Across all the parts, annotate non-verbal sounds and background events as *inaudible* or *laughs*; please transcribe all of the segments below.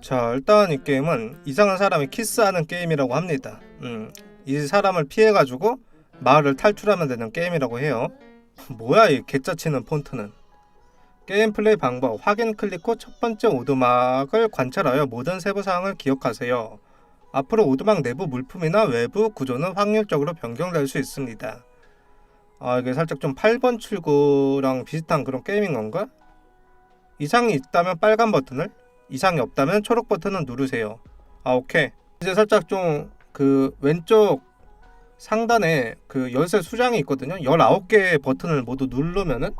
자 일단 이 게임은 이상한 사람이 키스하는 게임이라고 합니다. 음, 이 사람을 피해가지고 마을을 탈출하면 되는 게임이라고 해요. *laughs* 뭐야 이 개짜치는 폰트는. 게임 플레이 방법 확인 클릭 후 첫 번째 오두막을 관찰하여 모든 세부 사항을 기억하세요. 앞으로 오두막 내부 물품이나 외부 구조는 확률적으로 변경될 수 있습니다. 아 이게 살짝 좀 8번 출구랑 비슷한 그런 게임인 건가? 이상이 있다면 빨간 버튼을 이상이 없다면 초록 버튼을 누르세요. 아 오케이. 이제 살짝 좀 그 왼쪽 상단에 그 열쇠 수장이 있거든요. 19개의 버튼을 모두 누르면은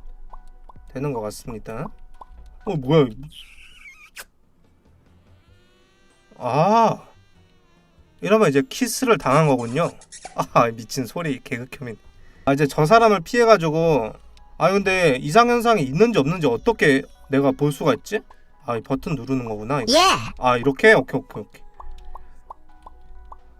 되는 것 같습니다. 어 뭐야? 아 이러면 이제 키스를 당한 거군요. 아 미친 소리 개극혐인. 아 이제 저 사람을 피해가지고 아 근데 이상 현상이 있는지 없는지 어떻게 내가 볼 수가 있지? 아, 이 버튼 누르는 거구나. 이거. Yeah. 아, 이렇게? 오케이, 오케이, 오케이.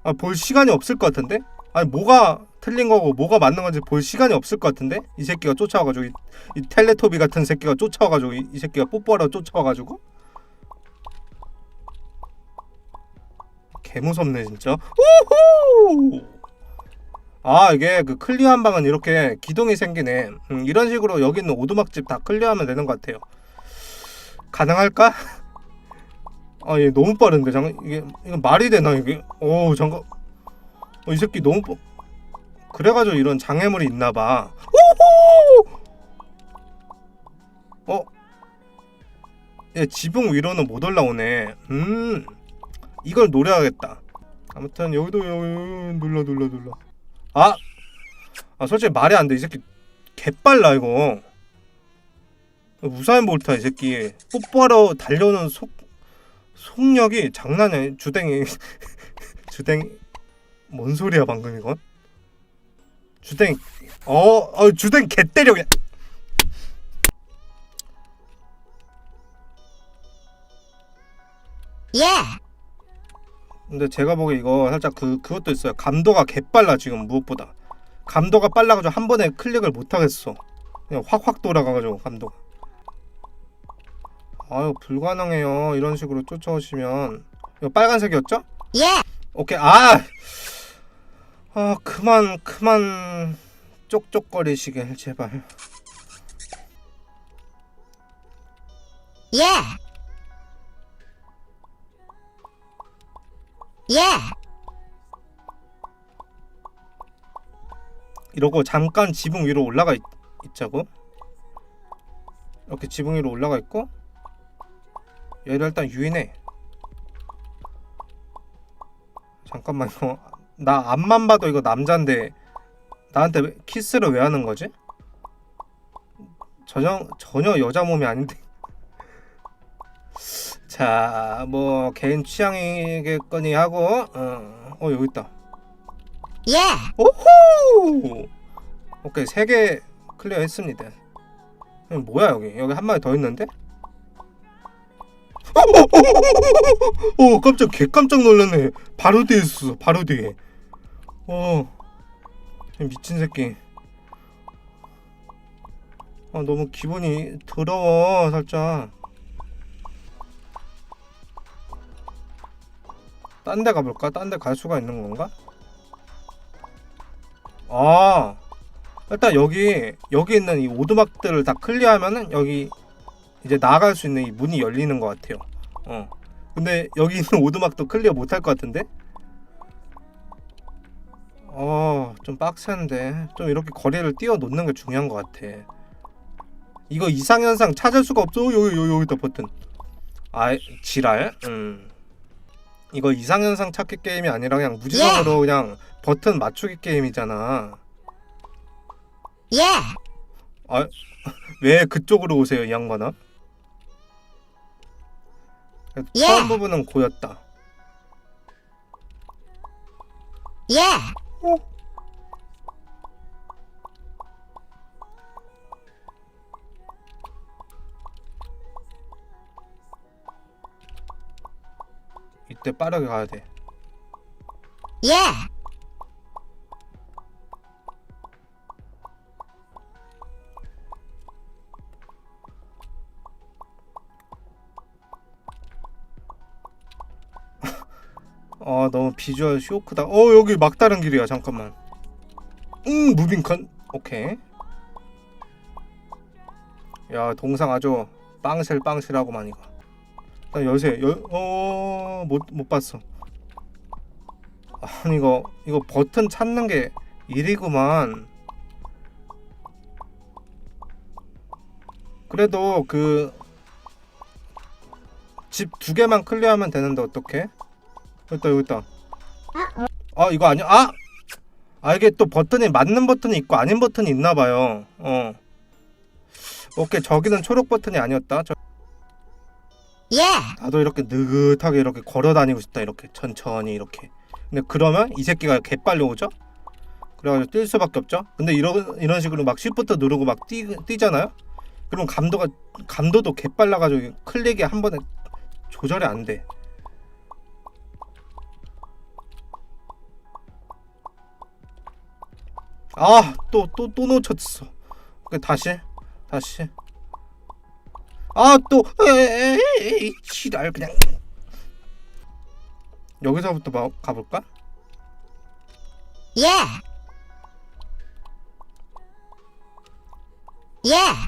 아, 볼 시간이 없을 것 같은데? 아니, 뭐가 틀린 거고, 뭐가 맞는 건지 볼 시간이 없을 것 같은데? 이 새끼가 쫓아와가지고, 이, 이 텔레토비 같은 새끼가 쫓아와가지고, 이, 이 새끼가 뽀뽀하러 쫓아와가지고? 개 무섭네, 진짜. 우후! 아, 이게 그 클리어 한 방은 이렇게 기둥이 생기네. 음, 이런 식으로 여기 있는 오두막집 다 클리어하면 되는 것 같아요. 가능할까? 아, 얘 너무 빠른데 잠깐 이게 이거 말이 되나 이게? 오, 잠깐. 어, 이 새끼 너무 빠... 그래가지고 이런 장애물이 있나봐. 오호! 어? 얘 지붕 위로는 못 올라오네. 음, 이걸 노려야겠다. 아무튼 여기도 여기 눌러 눌러 눌러. 아, 아 솔직히 말이 안 돼. 이 새끼 개빨라 이거. 우사인 볼타 이 새끼. 뽀뽀하러 달려오는 속 속력이 장난이 주댕이. *laughs* 주댕이. 뭔 소리야 방금 이건? 주댕 어, 어 주댕 개 때려 그냥 Yeah. 근데 제가 보기에 이거 살짝 그 그것도 있어요. 감도가 개빨라 지금 무엇보다. 감도가 빨라가지고 한 번에 클릭을 못 하겠어. 그냥 확확 돌아가가지고 감도가 아유 불가능해요 이런 식으로 쫓아오시면 이거 빨간색이었죠? Yeah. 오케이 아, 아 그만 그만 쪽쪽거리시길 제발 Yeah. Yeah. 이러고 잠깐 지붕 위로 올라가 있, 있자고 이렇게 지붕 위로 올라가 있고 얘를 일단 유인해 잠깐만 이거 나 앞만 봐도 이거 남잔데 나한테 왜- 키스를 왜 하는 거지? 전혀 전혀 여자 몸이 아닌데 *laughs* 자 뭐 개인 취향이겠거니 하고 어, 어 여기 있다 Yeah. 오호! 오케이 세 개 클리어 했습니다. 이거 뭐야 여기? 여기 한 마리 더 있는데? 어 깜짝 개 깜짝 놀랐네. 바로 뒤에 있어. 바로 뒤에. 어 미친 새끼. 아 너무 기분이 더러워 살짝. 딴 데 가볼까? 딴 데 갈 수가 있는 건가? 아 일단 여기 여기 있는 이 오두막들을 다 클리어하면은 여기 이제 나갈 수 있는 이 문이 열리는 것 같아요. 어. 근데 여기 있는 오두막도 클리어 못할 것 같은데? 어, 좀 빡센데. 좀 이렇게 거리를 띄워 놓는 게 중요한 것 같아. 이거 이상현상 찾을 수가 없어. 여기, 여기, 여기다 버튼. 아, 지랄? 음. 이거 이상현상 찾기 게임이 아니라 그냥 무지성으로 그냥 버튼 맞추기 게임이잖아. Yeah. 아, *laughs* 왜 그쪽으로 오세요, 이 양반아? 예. 처음 부분은 고였다. Yeah. 이때 빠르게 가야 돼. Yeah. 너무 비주얼 쇼크다. 어 여기 막다른 길이야. 잠깐만. 음 무빙컨. 오케이. 야 동상 아주 빵실 빵실하고만 이거. 나 열쇠 열어못 못 봤어. 아니 이거 이거 버튼 찾는 게 일이구만. 그래도 그 집 두 개만 클리어하면 되는데 어떡해? 여기 있다 여기 있다. 아 이거 아니야? 아! 아 이게 또 버튼이 맞는 버튼이 있고 아닌 버튼이 있나 봐요. 어. 오케이 저기는 초록 버튼이 아니었다. 저, Yeah. 나도 이렇게 느긋하게 이렇게 걸어 다니고 싶다 이렇게 천천히 이렇게. 근데 그러면 이 새끼가 개 빨리 오죠? 그래가지고 뛸 수밖에 없죠. 근데 이런 이런 식으로 막 시프트 누르고 막 뛰, 뛰잖아요. 그럼 감도가 감도도 개 빨라가지고 클릭이 한 번에 조절이 안 돼. 아, 또 또 또 놓쳤어. 그 다시 다시. 아, 또 에이 지랄 그냥. 여기서부터 봐- 가볼까? Yeah. Yeah.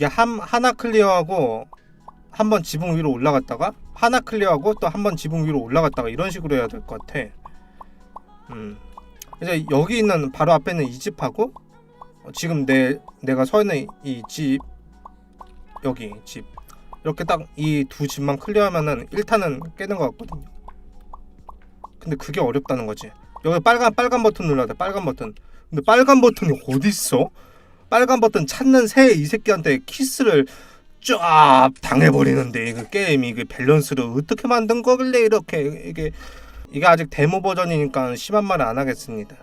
이게 한 하나 클리어하고 한 번 지붕 위로 올라갔다가 하나 클리어하고 또 한 번 지붕 위로 올라갔다가 이런 식으로 해야 될 것 같아. 음. 이제 여기 있는 바로 앞에 있는 이 집하고 어, 지금 내 내가 서 있는 이 집 여기 집 이렇게 딱 이 두 집만 클리어하면은 1탄은 깨는 것 같거든요. 근데 그게 어렵다는 거지. 여기 빨간 빨간 버튼 눌러야 돼. 빨간 버튼. 근데 빨간 버튼이 어디 있어? 빨간 버튼 찾는 새 이 새끼한테 키스를 쫙 당해버리는데 이거 게임이 이게 밸런스를 어떻게 만든 거길래 이렇게 이게 이게 아직 데모 버전이니까 심한 말은 안 하겠습니다.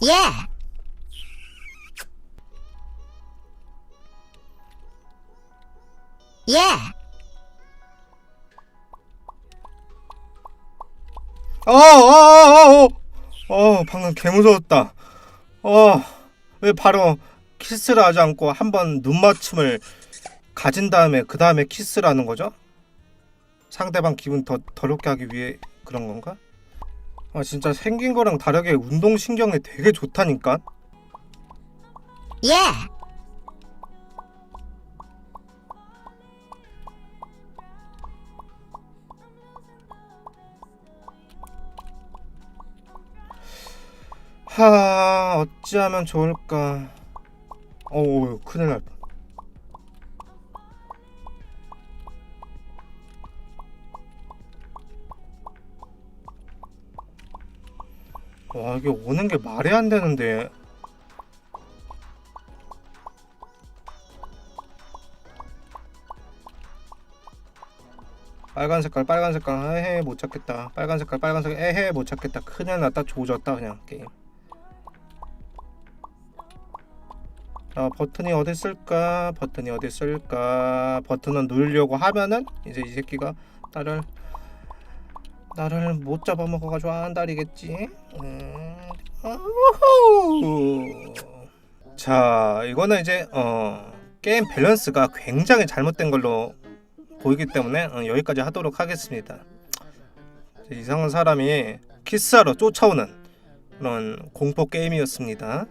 Yeah. Yeah. 어, 어, 어, 어, 어, 방금 개 무서웠다. 어, 왜 바로 키스를 하지 않고 한번 눈맞춤을 가진 다음에 그 다음에 키스를 하는 거죠? 상대방 기분 더 더럽게 하기 위해 그런 건가? 아 진짜 생긴 거랑 다르게 운동 신경이 되게 좋다니까. Yeah. 하 어찌하면 좋을까? 어우 큰일 날 뻔. 와 이게 오는 게 말이 안 되는데. 빨간 색깔 빨간 색깔. 에헤 못 찾겠다. 빨간 색깔 빨간 색깔. 에헤 못 찾겠다. 큰일 났다. 조졌다 그냥 게임 자 버튼이 어디 있을까 버튼이 어디 있을까 버튼을 누르려고 하면은 이제 이 새끼가 나를 나를 못 잡아먹어가지고 안달이겠지 음. 아우후. 자 이거는 이제 어 게임 밸런스가 굉장히 잘못된 걸로 보이기 때문에 어, 여기까지 하도록 하겠습니다 이상한 사람이 키스하러 쫓아오는 그런 공포 게임이었습니다